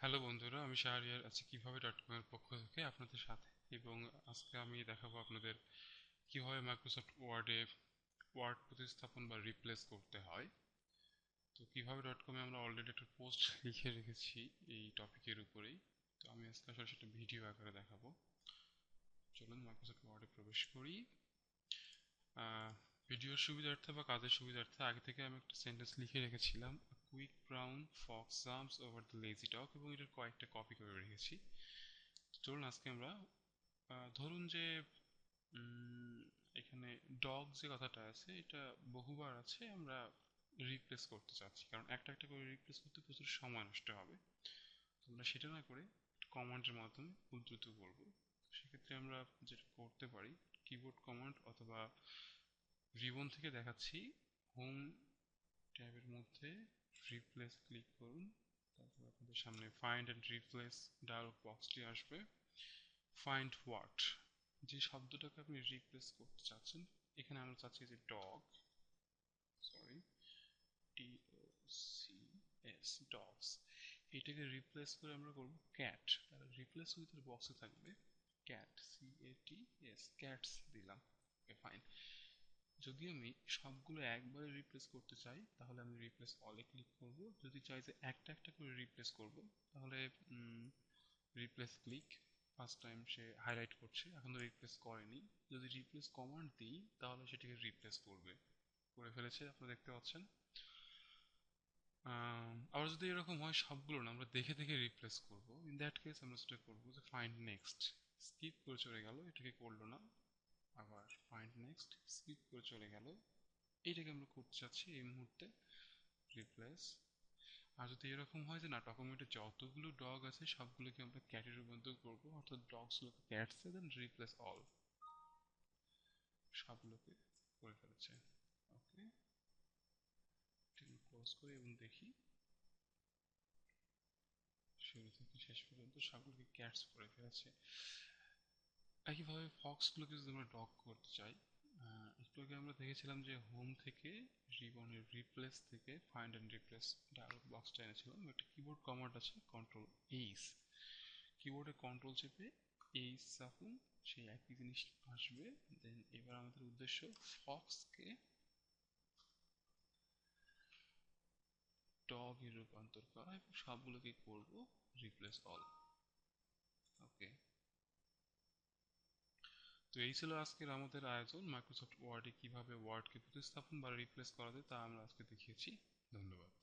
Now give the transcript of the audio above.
Hello বন্ধুরা, আমি শাহরিয়ার আছি কীভাবে ডট কমের পক্ষ থেকে আপনাদের সাথে। এবং আজকে আমি দেখাবো আপনাদের কীভাবে মাইক্রোসফট ওয়ার্ডে ওয়ার্ড প্রতিস্থাপন বা রিপ্লেস করতে হয়। তো কীভাবে ডট কমে আমরা অলরেডি একটা পোস্ট লিখে রেখেছি এই টপিকের উপরেই। তো আমি আজকে আসলে সেটা ভিডিও আকারে দেখাবো। চলুন মাইক্রোসফট ওয়ার্ডে প্রবেশ করি। ভিডিওর সুবিধার্থে বা কাজের সুবিধার্থে আগে থেকে আমি একটা সেন্টেন্স লিখে রেখেছিলাম। Quick brown fox jumps over the lazy dog এবং এটার কয়েকটা কপি করে রেখেছি। চলুন আজকে আমরা ধরুন যে এখানে ডগ যে কথাটা আছে, এটা বহুবার আছে, আমরা রিপ্লেস করতে চাচ্ছি। কারণ একটা একটা করে রিপ্লেস করতে প্রচুর সময় নষ্ট হবে। আমরা সেটা না করে কমান্ডের মাধ্যমে উদ্রুত করব সেক্ষেত্রে আমরা যেটা করতে পারি কিবোর্ড কমান্ড অথবা রিবন থেকে দেখাচ্ছি হোম ট্যাবের মধ্যে রিপ্লেস ক্লিক করুন। তারপর আপনাদের সামনে ফাইন্ড অ্যান্ড রিপ্লেস ডায়লগ বক্সটি আসবে। ফাইন্ড হোয়াট যে শব্দটাকে আপনি রিপ্লেস করতে চাচ্ছেন, এখানে আমরা চাচ্ছি যে dog sorry T O C S dogs এটাকে রিপ্লেস করে আমরা করব ক্যাট রিপ্লেস উইথ বক্সে থাকবে cat C A T S cats দিলাম। ওকে ফাইন যদি আমি সবগুলো একবারে রিপ্লেস করতে চাই, তাহলে আমি রিপ্লেস অলে ক্লিক করব। যদি চাই যে একটা একটা করে রিপ্লেস করব, তাহলে রিপ্লেস ক্লিক ফার্স্ট টাইম সে হাইলাইট করছে, এখন তো রিপ্লেস করেনি। যদি রিপ্লেস কমান্ড দিই, তাহলে সেটাকে রিপ্লেস করবে। করে ফেলেছে, আপনারা দেখতে পাচ্ছেন। আবার যদি এরকম হয় সবগুলো না, আমরা দেখে দেখে রিপ্লেস করব। ইন দ্যাট কেস আমরা সেটা করব যে ফাইন্ড নেক্সট স্কিপ করে চলে গেল, এটাকে করল না। আবার নেক্সট স্কিপ করে চলে গেল এইটাকে আমরা করতে চাচ্ছি এই মুহূর্তে রিপ্লেস আর যদি এরকম হয় যে না ডকুমেন্টে যতগুলো ডগ আছে, সবগুলোকে আমরা ক্যাটে রূপান্তর করব, অর্থাৎ ডগসগুলোকে ক্যাটসে দেন রিপ্লেস অল সবগুলোকে করে ফেলেছে। ওকে ক্লোজ করি এবং দেখি। শুরু থেকে শেষ পর্যন্ত সবগুলোকে ক্যাটস করে ফেলেছে। একইভাবে ফক্সগুলোকে যদি আমরা ডক করতে চাই একটু আমরা দেখেছিলাম যে হোম থেকে রিবনের রিপ্লেস থেকে ফাইন্ড অ্যান্ড রিপ্লেস ডায়লগ বক্সটা এনেছিলাম। একটা কিবোর্ড কমান্ড আছে কন্ট্রোল এইস কিবোর্ডে কন্ট্রোল চেপে এইস চাপুন, সেই একই জিনিস আসবে। দেন এবার আমাদের উদ্দেশ্য ফক্সকে ডগে রূপান্তর করা এবং সবগুলোকে করব রিপ্লেস অল ওকে তো এই ছিল আজকের আমাদের আয়োজন। মাইক্রোসফট ওয়ার্ডে কীভাবে ওয়ার্ডকে প্রতিস্থাপন বা রিপ্লেস করা যায় তা আমরা আজকে দেখিয়েছি। ধন্যবাদ।